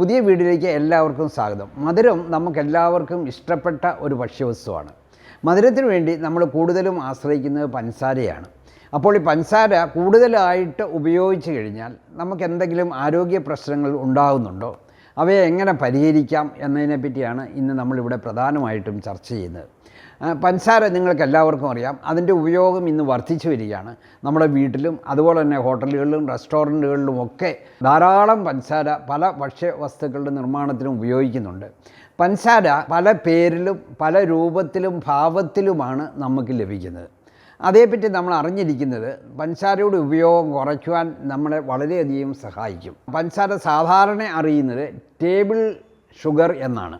പുതിയ വീഡിയോയിലേക്ക് എല്ലാവർക്കും സ്വാഗതം. മധുരം നമുക്കെല്ലാവർക്കും ഇഷ്ടപ്പെട്ട ഒരു ഭക്ഷ്യവസ്തുവാണ്. മധുരത്തിന് വേണ്ടി നമ്മൾ കൂടുതലും ആശ്രയിക്കുന്നത് പഞ്ചസാരയാണ്. അപ്പോൾ ഈ പഞ്ചസാര കൂടുതലായിട്ട് ഉപയോഗിച്ച് കഴിഞ്ഞാൽ നമുക്ക് എന്തെങ്കിലും ആരോഗ്യ പ്രശ്നങ്ങൾ ഉണ്ടാകുന്നുണ്ടോ? അവയെ എങ്ങനെ പരിഹരിക്കാം എന്നതിനെ പറ്റിയാണ് ഇന്ന് നമ്മളിവിടെ പ്രധാനമായിട്ടും ചർച്ച ചെയ്യുന്നത്. പഞ്ചസാര നിങ്ങൾക്ക് എല്ലാവർക്കും അറിയാം. അതിന്റെ ഉപയോഗം ഇന്ന് വർദ്ധിച്ചു വരികയാണ്. നമ്മുടെ വീട്ടിലും അതുപോലെ തന്നെ ഹോട്ടലുകളിലും റെസ്റ്റോറന്റുകളിലും ഒക്കെ ധാരാളം പഞ്ചസാര പല ഭക്ഷ്യവസ്തുക്കളുടെ നിർമ്മാണത്തിനും ഉപയോഗിക്കുന്നുണ്ട്. പഞ്ചസാര പല പേരിലും പല രൂപത്തിലും ഭാവത്തിലുമാണ് നമുക്ക് ലഭിക്കുന്നത്. അതേപ്പറ്റി നമ്മൾ അറിഞ്ഞിരിക്കുന്നത് പഞ്ചസാരയുടെ ഉപയോഗം കുറയ്ക്കുവാൻ നമ്മളെ വളരെയധികം സഹായിക്കും. പഞ്ചസാര സാധാരണ അറിയുന്നത് ടേബിൾ ഷുഗർ എന്നാണ്.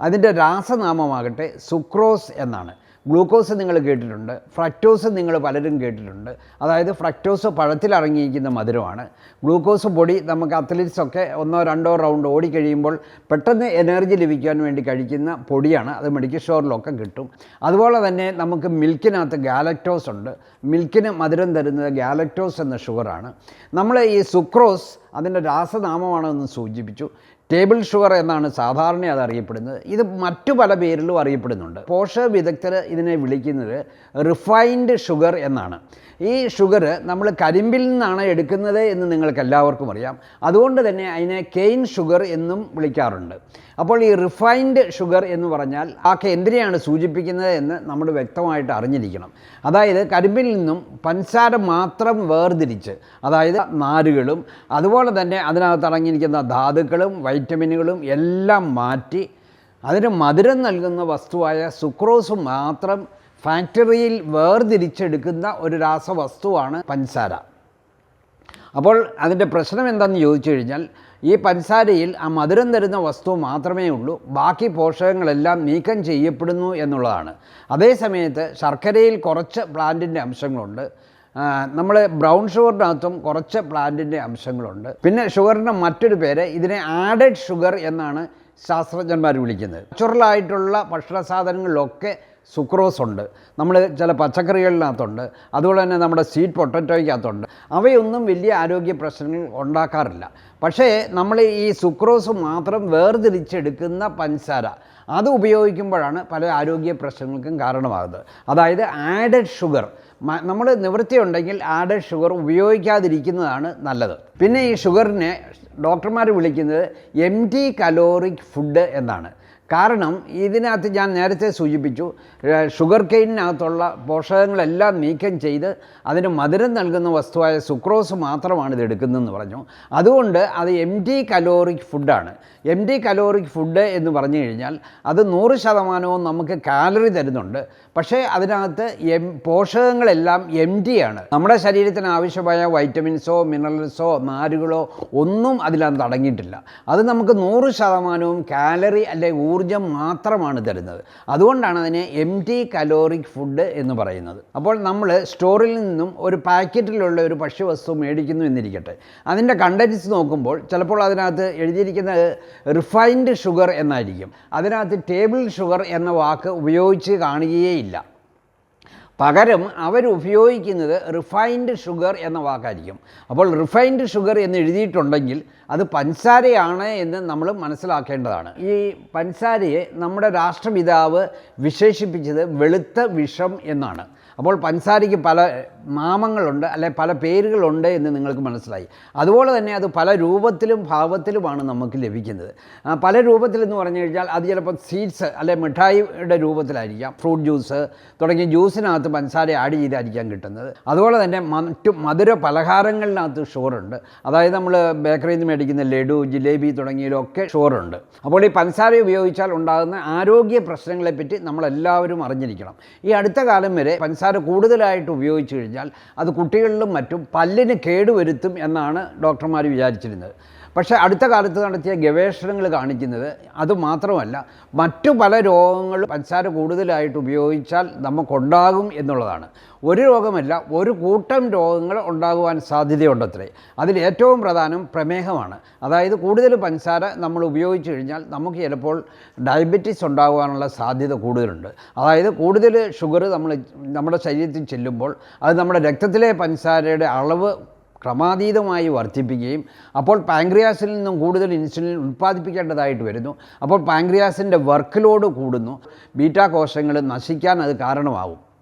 അതിന്റെ രാസനാമമാകട്ടെ സുക്രോസ് എന്നാണ്. ഗ്ലൂക്കോസ് നിങ്ങൾ കേട്ടിട്ടുണ്ട് ഫ്രക്ടോസ് നിങ്ങൾ പലരും കേട്ടിട്ടുണ്ട്. അതായത് ഫ്രക്ടോസ് പഴത്തിൽ അടങ്ങിയിരിക്കുന്ന മധുരമാണ്. ഗ്ലൂക്കോസ് പൊടി നമുക്ക് അത്ലറ്റ്സൊക്കെ ഒന്നോ രണ്ടോ റൗണ്ട് ഓടിക്കഴിയുമ്പോൾ പെട്ടെന്ന് എനർജി ലഭിക്കാൻ വേണ്ടി കഴിക്കുന്ന പൊടിയാണ്. അത് മെഡിക്കൽ സ്റ്റോറിലൊക്കെ കിട്ടും. അതുപോലെ തന്നെ നമുക്ക് മിൽക്കിനകത്ത് ഗാലക്ടോസ് ഉണ്ട്. മിൽക്കിന് മധുരം തരുന്നത് ഗാലക്ടോസ് എന്ന ഷുഗറാണ് നമ്മൾ ഈ സുക്രോസ് അതിന്റെ രാസനാമമാണെന്ന് സൂചിപ്പിച്ചു. ടേബിൾ ഷുഗർ എന്നാണ് സാധാരണ അത് അറിയപ്പെടുന്നത്. ഇത് മറ്റു പല പേരിലും അറിയപ്പെടുന്നുണ്ട്. പോഷക വിദഗ്ധർ ഇതിനെ വിളിക്കുന്നത് റിഫൈൻഡ് ഷുഗർ എന്നാണ്. ഈ ഷുഗർ നമ്മൾ കരിമ്പിൽ നിന്നാണ് എടുക്കുന്നത് എന്ന് നിങ്ങൾക്ക് എല്ലാവർക്കും അറിയാം. അതുകൊണ്ട് തന്നെ അതിനെ കെയിൻ ഷുഗർ എന്നും വിളിക്കാറുണ്ട്. അപ്പോൾ ഈ റിഫൈൻഡ് ഷുഗർ എന്ന് പറഞ്ഞാൽ ആ എന്തിനെയാണ് സൂചിപ്പിക്കുന്നത് എന്ന് നമ്മൾ വ്യക്തമായിട്ട് അറിഞ്ഞിരിക്കണം. അതായത് കരിമ്പിൽ നിന്നും പഞ്ചസാര മാത്രം വേർതിരിച്ച് അതായത് നാരുകളും അതുപോലെ തന്നെ അതിനകത്ത് അടങ്ങിയിരിക്കുന്ന ധാതുക്കളും വൈറ്റമിനുകളും എല്ലാം മാറ്റി അതിന് മധുരം നൽകുന്ന വസ്തുവായ സുക്രോസ് മാത്രം ഫാക്ടറിയിൽ വേർതിരിച്ചെടുക്കുന്ന ഒരു രാസവസ്തുവാണ് പഞ്ചസാര അപ്പോൾ അതിന്റെ പ്രശ്നം എന്താണെന്ന് ചോദിച്ചു കഴിഞ്ഞാൽ ഈ പഞ്ചസാരയിൽ ആ മധുരം തരുന്ന വസ്തു മാത്രമേ ഉള്ളൂ ബാക്കി പോഷകങ്ങളെല്ലാം നീക്കം ചെയ്യപ്പെടുന്നു എന്നുള്ളതാണ്. അതേസമയത്ത് ശർക്കരയിൽ കുറച്ച് പ്ലാന്റിന്റെ അംശങ്ങളുണ്ട്. നമ്മൾ ബ്രൗൺ ഷുഗറിനകത്തും കുറച്ച് പ്ലാന്റിന്റെ അംശങ്ങളുണ്ട്. പിന്നെ ഷുഗറിന്റെ മറ്റൊരു പേര് ഇതിനെ ആഡഡ് ഷുഗർ എന്നാണ് ശാസ്ത്രജ്ഞന്മാർ വിളിക്കുന്നത്. നാച്ചുറലായിട്ടുള്ള ഭക്ഷണ സാധനങ്ങളിലൊക്കെ സുക്രോസ് ഉണ്ട്. നമ്മൾ ചില പച്ചക്കറികളിനകത്തുണ്ട്. അതുപോലെ തന്നെ നമ്മുടെ സ്വീറ്റ് പൊട്ടറ്റോയ്ക്കകത്തുണ്ട് അവയൊന്നും വലിയ ആരോഗ്യ പ്രശ്നങ്ങൾ ഉണ്ടാക്കാറില്ല. പക്ഷേ നമ്മൾ ഈ സുക്രോസ് മാത്രം വേർതിരിച്ചെടുക്കുന്ന പഞ്ചസാര അത് ഉപയോഗിക്കുമ്പോഴാണ് പല ആരോഗ്യ പ്രശ്നങ്ങൾക്കും കാരണമാകുന്നത്. അതായത് ആഡഡ് ഷുഗർ നമ്മൾ നിവൃത്തിയുണ്ടെങ്കിൽ ആഡഡ് ഷുഗർ ഉപയോഗിക്കാതിരിക്കുന്നതാണ് നല്ലത്. പിന്നെ ഈ ഷുഗറിനെ ഡോക്ടർമാർ വിളിക്കുന്നത് എം ടി കലോറിക് ഫുഡ് എന്നാണ്. കാരണം ഇതിനകത്ത് ഞാൻ നേരത്തെ സൂചിപ്പിച്ചു ഷുഗർ കെയിനകത്തുള്ള പോഷകങ്ങളെല്ലാം നീക്കം ചെയ്ത് അതിന് മധുരം നൽകുന്ന വസ്തുവായ സുക്രോസ് മാത്രമാണ് ഇത് എടുക്കുന്നതെന്ന് പറഞ്ഞു. അതുകൊണ്ട് അത് എം ടി കലോറിക് ഫുഡാണ് എം ടി കലോറിക് ഫുഡ് എന്ന് പറഞ്ഞു കഴിഞ്ഞാൽ അത് നൂറ് ശതമാനവും നമുക്ക് കാലറി തരുന്നുണ്ട്. പക്ഷേ അതിനകത്ത് എം പോഷകങ്ങളെല്ലാം എം ടി ആണ്. നമ്മുടെ ശരീരത്തിന് ആവശ്യമായ വൈറ്റമിൻസോ മിനറൽസോ നാരുകളോ ഒന്നും അതിലത് അടങ്ങിയിട്ടില്ല. അത് നമുക്ക് നൂറ് ശതമാനവും കാലറി അല്ലെ ഊർജം മാത്രമാണ് തരുന്നത്. അതുകൊണ്ടാണ് അതിനെ എം ടി കലോറിക് ഫുഡ് എന്ന് പറയുന്നത്. അപ്പോൾ നമ്മൾ സ്റ്റോറിൽ നിന്നും ഒരു പാക്കറ്റിലുള്ള ഒരു ഭക്ഷ്യവസ്തു മേടിക്കുന്നു എന്നിരിക്കട്ടെ. അതിന്റെ കണ്ടൻസ് നോക്കുമ്പോൾ ചിലപ്പോൾ അതിനകത്ത് എഴുതിയിരിക്കുന്നത് റിഫൈൻഡ് ഷുഗർ എന്നായിരിക്കും. അതിനകത്ത് ടേബിൾ ഷുഗർ എന്ന വാക്ക് ഉപയോഗിച്ച് കാണുകയേയില്ല. പകരം അവരുപയോഗിക്കുന്നത് റിഫൈൻഡ് ഷുഗർ എന്ന വാക്കായിരിക്കും. അപ്പോൾ റിഫൈൻഡ് ഷുഗർ എന്ന് എഴുതിയിട്ടുണ്ടെങ്കിൽ അത് പഞ്ചസാരയാണ് എന്ന് നമ്മൾ മനസ്സിലാക്കേണ്ടതാണ്. ഈ പഞ്ചസാരയെ നമ്മുടെ രാഷ്ട്രപിതാവ് വിശേഷിപ്പിച്ചത് വെളുത്ത വിഷം എന്നാണ്. അപ്പോൾ പഞ്ചസാരയ്ക്ക് പല നാമങ്ങളുണ്ട് അല്ലെ പല പേരുകളുണ്ട് എന്ന് നിങ്ങൾക്ക് മനസ്സിലായി. അതുപോലെ തന്നെ അത് പല രൂപത്തിലും ഭാവത്തിലുമാണ് നമുക്ക് ലഭിക്കുന്നത്. പല രൂപത്തിലെന്ന് പറഞ്ഞു കഴിഞ്ഞാൽ അത് ചിലപ്പോൾ സീഡ്സ് അല്ലെ മിഠായിയുടെ രൂപത്തിലായിരിക്കാം ഫ്രൂട്ട് ജ്യൂസ് തുടങ്ങിയ ജ്യൂസിനകത്ത് പഞ്ചസാര ആഡ് ചെയ്തായിരിക്കാം കിട്ടുന്നത്. അതുപോലെ തന്നെ മറ്റു മധുര പലഹാരങ്ങളിനകത്ത് ഷുഗറുണ്ട് അതായത് നമ്മൾ ബേക്കറിയിൽ നിന്ന് മേടിക്കുന്ന ലഡു ജിലേബി തുടങ്ങിയതിലൊക്കെ ഷുഗറുണ്ട് അപ്പോൾ ഈ പഞ്ചസാര ഉപയോഗിച്ചാൽ ഉണ്ടാകുന്ന ആരോഗ്യ പ്രശ്നങ്ങളെപ്പറ്റി നമ്മളെല്ലാവരും അറിഞ്ഞിരിക്കണം. ഈ അടുത്ത കാലം വരെ പഞ്ചസാര കൂടുതലായിട്ട് ഉപയോഗിച്ച് കഴിഞ്ഞാൽ അത് കുട്ടികളിലും മറ്റും പല്ലിന് കേടുവരുത്തും എന്നാണ് ഡോക്ടർമാർ വിചാരിച്ചിരുന്നത്. പക്ഷേ അടുത്ത കാലത്ത് നടത്തിയ ഗവേഷണങ്ങൾ കാണിക്കുന്നത് അതുമാത്രമല്ല മറ്റു പല രോഗങ്ങളും പഞ്ചസാര കൂടുതലായിട്ട് ഉപയോഗിച്ചാൽ നമുക്കുണ്ടാകും എന്നുള്ളതാണ്. ഒരു രോഗമല്ല ഒരു കൂട്ടം രോഗങ്ങൾ ഉണ്ടാകുവാൻ സാധ്യതയുണ്ടത്രേ. അതിൽ ഏറ്റവും പ്രധാനം പ്രമേഹമാണ്. അതായത് കൂടുതൽ പഞ്ചസാര നമ്മൾ ഉപയോഗിച്ച് കഴിഞ്ഞാൽ നമുക്ക് ചിലപ്പോൾ ഡയബറ്റീസ് ഉണ്ടാകുവാനുള്ള സാധ്യത കൂടുതലുണ്ട്. അതായത് കൂടുതൽ ഷുഗർ നമ്മൾ നമ്മുടെ ശരീരത്തിൽ ചെല്ലുമ്പോൾ അത് നമ്മുടെ രക്തത്തിലെ പഞ്ചസാരയുടെ അളവ് ക്രമാതീതമായി വർദ്ധിപ്പിക്കുകയും അപ്പോൾ പാങ്ക്രിയാസിൽ നിന്നും കൂടുതൽ ഇൻസുലിൻ ഉൽപ്പാദിപ്പിക്കേണ്ടതായിട്ട് വരുന്നു. അപ്പോൾ പാങ്ക്രിയാസിന്റെ വർക്ക് ലോഡ് കൂടുന്നു. ബീറ്റാ കോശങ്ങൾ നശിക്കാൻ അത് കാരണമാവും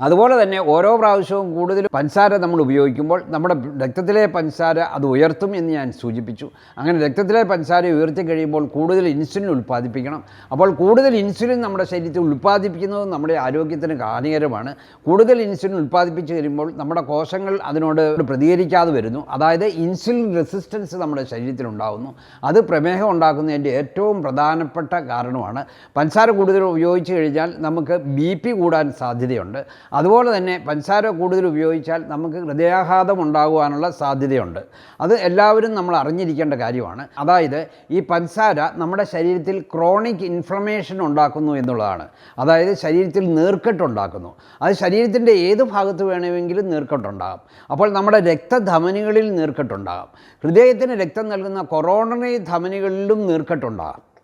അതുപോലെ തന്നെ ഓരോ പ്രാവശ്യവും കൂടുതൽ പഞ്ചസാര നമ്മൾ ഉപയോഗിക്കുമ്പോൾ നമ്മുടെ രക്തത്തിലെ പഞ്ചസാര അത് ഉയർത്തും എന്ന് ഞാൻ സൂചിപ്പിച്ചു. അങ്ങനെ രക്തത്തിലെ പഞ്ചസാര ഉയർത്തി കഴിയുമ്പോൾ കൂടുതൽ ഇൻസുലിൻ ഉൽപ്പാദിപ്പിക്കണം. അപ്പോൾ കൂടുതൽ ഇൻസുലിൻ നമ്മുടെ ശരീരത്തിൽ ഉൽപ്പാദിപ്പിക്കുന്നത് നമ്മുടെ ആരോഗ്യത്തിന് ഹാനികരമാണ്. കൂടുതൽ ഇൻസുലിൻ ഉൽപ്പാദിപ്പിച്ച് കഴിയുമ്പോൾ നമ്മുടെ കോശങ്ങൾ അതിനോട് പ്രതികരിക്കാതെ വരുന്നു. അതായത് ഇൻസുലിൻ റെസിസ്റ്റൻസ് നമ്മുടെ ശരീരത്തിൽ ഉണ്ടാകുന്നു അത് പ്രമേഹം ഉണ്ടാക്കുന്നതിന്റെ ഏറ്റവും പ്രധാനപ്പെട്ട കാരണമാണ്. പഞ്ചസാര കൂടുതൽ ഉപയോഗിച്ച് കഴിഞ്ഞാൽ നമുക്ക് ബി പി കൂടാൻ സാധ്യതയുണ്ട്. അതുപോലെ തന്നെ പഞ്ചസാര കൂടുതൽ ഉപയോഗിച്ചാൽ നമുക്ക് ഹൃദയാഘാതം ഉണ്ടാകുവാനുള്ള സാധ്യതയുണ്ട്. അത് എല്ലാവരും നമ്മൾ അറിഞ്ഞിരിക്കേണ്ട കാര്യമാണ്. അതായത് ഈ പഞ്ചസാര നമ്മുടെ ശരീരത്തിൽ ക്രോണിക് ഇൻഫ്ലമേഷൻ ഉണ്ടാക്കുന്നു എന്നുള്ളതാണ്. അതായത് ശരീരത്തിൽ നീർക്കെട്ടുണ്ടാക്കുന്നു അത് ശരീരത്തിന്റെ ഏത് ഭാഗത്ത് വേണമെങ്കിലും നീർക്കെട്ടുണ്ടാകും. അപ്പോൾ നമ്മുടെ രക്തധമനികളിൽ നീർക്കെട്ടുണ്ടാകും. ഹൃദയത്തിന് രക്തം നൽകുന്ന കൊറോണറി ധമനികളിലും നീർക്കെട്ടുണ്ടാകും.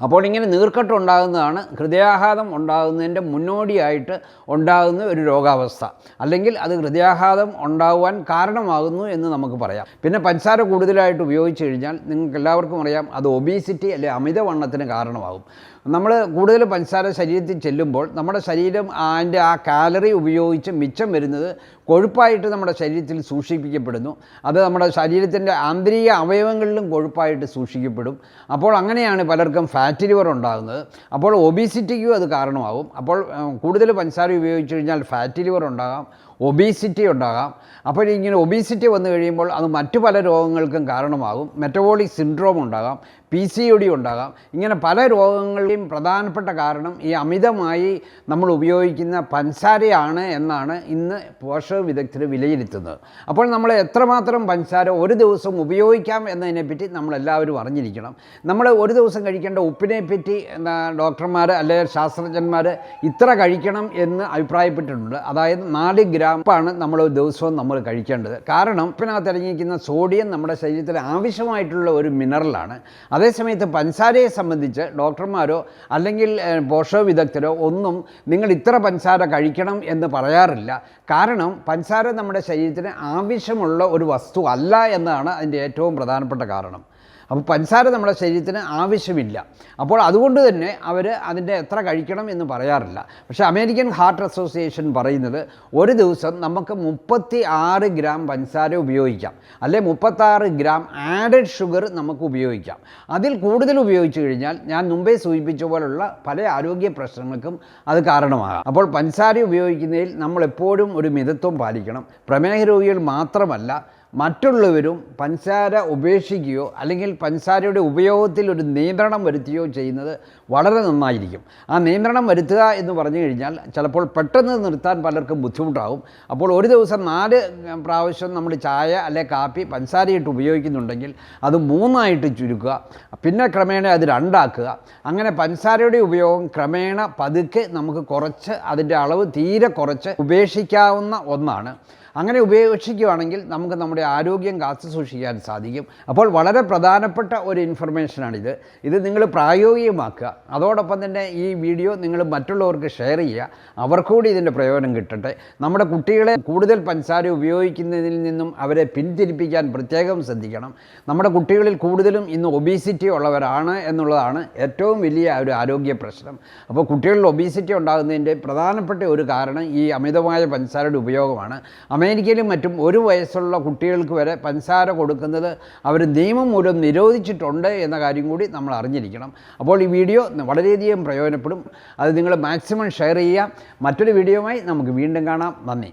അപ്പോൾ ഇങ്ങനെ നീർക്കെട്ട് ഉണ്ടാകുന്നതാണ് ഹൃദയാഘാതം ഉണ്ടാകുന്നതിന്റെ മുന്നോടിയായിട്ട് ഉണ്ടാകുന്ന ഒരു രോഗാവസ്ഥ. അല്ലെങ്കിൽ അത് ഹൃദയാഘാതം ഉണ്ടാകുവാൻ കാരണമാകുന്നു എന്ന് നമുക്ക് പറയാം. പിന്നെ പഞ്ചസാര കൂടുതലായിട്ട് ഉപയോഗിച്ച് കഴിഞ്ഞാൽ നിങ്ങൾക്ക് എല്ലാവർക്കും അറിയാം അത് ഒബീസിറ്റി അല്ലെ അമിതവണ്ണത്തിന് കാരണമാകും. നമ്മൾ കൂടുതൽ പഞ്ചസാര ശരീരത്തിൽ ചെല്ലുമ്പോൾ നമ്മുടെ ശരീരം അതിന്റെ ആ കാലറി ഉപയോഗിച്ച് മിച്ചം വരുന്നത് കൊഴുപ്പായിട്ട് നമ്മുടെ ശരീരത്തിൽ സൂക്ഷിപ്പിക്കപ്പെടുന്നു. അത് നമ്മുടെ ശരീരത്തിന്റെ ആന്തരിക അവയവങ്ങളിലും കൊഴുപ്പായിട്ട് സൂക്ഷിക്കപ്പെടും. അപ്പോൾ അങ്ങനെയാണ് പലർക്കും ഫാറ്റ് ലിവർ ഉണ്ടാകുന്നത്. അപ്പോൾ ഒബീസിറ്റിക്കും അത് കാരണമാകും. അപ്പോൾ കൂടുതൽ പഞ്ചസാര ഉപയോഗിച്ച് കഴിഞ്ഞാൽ ഫാറ്റ് ലിവർ ഉണ്ടാകാം. ഒബീസിറ്റി ഉണ്ടാകാം. അപ്പോൾ ഇങ്ങനെ ഒബീസിറ്റി വന്നു കഴിയുമ്പോൾ അത് മറ്റു പല രോഗങ്ങൾക്കും കാരണമാകും. മെറ്റബോളിക് സിൻഡ്രോം ഉണ്ടാകാം പി സി ഒ ഡി ഉണ്ടാകാം. ഇങ്ങനെ പല രോഗങ്ങളുടെയും പ്രധാനപ്പെട്ട കാരണം ഈ അമിതമായി നമ്മൾ ഉപയോഗിക്കുന്ന പഞ്ചസാരയാണ് എന്നാണ് ഇന്ന് പോഷക വിദഗ്ധർ വിലയിരുത്തുന്നത്. അപ്പോൾ നമ്മൾ എത്രമാത്രം പഞ്ചസാര ഒരു ദിവസം ഉപയോഗിക്കാം എന്നതിനെപ്പറ്റി നമ്മളെല്ലാവരും അറിഞ്ഞിരിക്കണം. നമ്മൾ ഒരു ദിവസം കഴിക്കേണ്ട ഉപ്പിനെപ്പറ്റി ഡോക്ടർമാർ അല്ലെങ്കിൽ ശാസ്ത്രജ്ഞന്മാർ ഇത്ര കഴിക്കണം എന്ന് അഭിപ്രായപ്പെട്ടിട്ടുണ്ട്. അതായത് നാല് ഗ്രാമാണ് നമ്മൾ ദിവസവും നമ്മൾ കഴിക്കേണ്ടത്. കാരണം ഉപ്പിനകത്ത് ഇറങ്ങിയിരിക്കുന്ന സോഡിയം നമ്മുടെ ശരീരത്തിൽ ആവശ്യമായിട്ടുള്ള ഒരു മിനറലാണ്. അതേസമയത്ത് പഞ്ചസാരയെ സംബന്ധിച്ച് ഡോക്ടർമാരോ അല്ലെങ്കിൽ പോഷക വിദഗ്ധരോ ഒന്നും നിങ്ങൾ ഇത്ര പഞ്ചസാര കഴിക്കണം എന്ന് പറയാറില്ല. കാരണം പഞ്ചസാര നമ്മുടെ ശരീരത്തിന് ആവശ്യമുള്ള ഒരു വസ്തു അല്ല എന്നതാണ് അതിന്റെ ഏറ്റവും പ്രധാനപ്പെട്ട കാരണം. അപ്പോൾ പഞ്ചസാര നമ്മുടെ ശരീരത്തിന് ആവശ്യമില്ല. അപ്പോൾ അതുകൊണ്ട് തന്നെ അവർ അതിന്റെ എത്ര കഴിക്കണം എന്ന് പറയാറില്ല. പക്ഷേ അമേരിക്കൻ ഹാർട്ട് അസോസിയേഷൻ പറയുന്നത് ഒരു ദിവസം നമുക്ക് മുപ്പത്തി ആറ് ഗ്രാം പഞ്ചസാര ഉപയോഗിക്കാം. അല്ലെ മുപ്പത്താറ് ഗ്രാം ആഡഡ് ഷുഗർ നമുക്ക് ഉപയോഗിക്കാം. അതിൽ കൂടുതൽ ഉപയോഗിച്ചു കഴിഞ്ഞാൽ ഞാൻ മുമ്പേ സൂചിപ്പിച്ച പോലുള്ള പല ആരോഗ്യ പ്രശ്നങ്ങൾക്കും അത് കാരണമാകാം. അപ്പോൾ പഞ്ചസാര ഉപയോഗിക്കുന്നതിൽ നമ്മൾ എപ്പോഴും ഒരു മിതത്വം പാലിക്കണം. പ്രമേഹ രോഗികൾ മാത്രമല്ല മറ്റുള്ളവരും പഞ്ചസാര ഉപേക്ഷിക്കുകയോ അല്ലെങ്കിൽ പഞ്ചാരയുടെ ഉപയോഗത്തിൽ ഒരു നിയന്ത്രണം വരുത്തുകയോ ചെയ്യുന്നത് വളരെ നന്നായിരിക്കും. ആ നിയന്ത്രണം വരുത്തുക എന്ന് പറഞ്ഞു കഴിഞ്ഞാൽ ചിലപ്പോൾ പെട്ടെന്ന് നിർത്താൻ പലർക്കും ബുദ്ധിമുട്ടാകും അപ്പോൾ ഒരു ദിവസം നാല് പ്രാവശ്യം നമ്മൾ ചായ അല്ലെ കാപ്പി പഞ്ചസാരയിട്ട് ഉപയോഗിക്കുന്നുണ്ടെങ്കിൽ അത് മൂന്നായിട്ട് ചുരുക്കുക. പിന്നെ ക്രമേണ അത് രണ്ടാക്കുക. അങ്ങനെ പഞ്ചാരയുടെ ഉപയോഗം ക്രമേണ പതുക്കെ നമുക്ക് കുറച്ച് അതിന്റെ അളവ് തീരെ കുറച്ച് ഉപേക്ഷിക്കാവുന്ന ഒന്നാണ്. അങ്ങനെ ഉപേക്ഷിക്കുകയാണെങ്കിൽ നമുക്ക് നമ്മുടെ ആരോഗ്യം കാത്തു സൂക്ഷിക്കാൻ സാധിക്കും. അപ്പോൾ വളരെ പ്രധാനപ്പെട്ട ഒരു ഇൻഫർമേഷനാണിത് ഇത് നിങ്ങൾ പ്രായോഗികമാക്കുക. അതോടൊപ്പം തന്നെ ഈ വീഡിയോ നിങ്ങൾ മറ്റുള്ളവർക്ക് ഷെയർ ചെയ്യുക. അവർക്കൂടി ഇതിന്റെ പ്രയോജനം കിട്ടട്ടെ. നമ്മുടെ കുട്ടികളെ കൂടുതൽ പഞ്ചസാര ഉപയോഗിക്കുന്നതിൽ നിന്നും അവരെ പിന്തിരിപ്പിക്കാൻ പ്രത്യേകം ശ്രദ്ധിക്കണം. നമ്മുടെ കുട്ടികളിൽ കൂടുതലും ഇന്ന് ഒബീസിറ്റി ഉള്ളവരാണ് എന്നുള്ളതാണ് ഏറ്റവും വലിയ ഒരു ആരോഗ്യ പ്രശ്നം. അപ്പോൾ കുട്ടികളിൽ ഒബീസിറ്റി ഉണ്ടാകുന്നതിന്റെ പ്രധാനപ്പെട്ട ഒരു കാരണം ഈ അമിതമായ പഞ്ചസാരയുടെ ഉപയോഗമാണ്. അമേരിക്കയിലും മറ്റും ഒരു വയസ്സുള്ള കുട്ടികൾക്ക് വരെ പഞ്ചസാര കൊടുക്കുന്നത് അവർ നിയമം മൂലം നിരോധിച്ചിട്ടുണ്ട് എന്ന കാര്യം കൂടി നമ്മൾ അറിഞ്ഞിരിക്കണം. അപ്പോൾ ഈ വീഡിയോ വളരെയധികം പ്രയോജനപ്പെടും. അത് നിങ്ങൾ മാക്സിമം ഷെയർ ചെയ്യുക. മറ്റൊരു വീഡിയോയുമായി നമുക്ക് വീണ്ടും കാണാം. നന്ദി.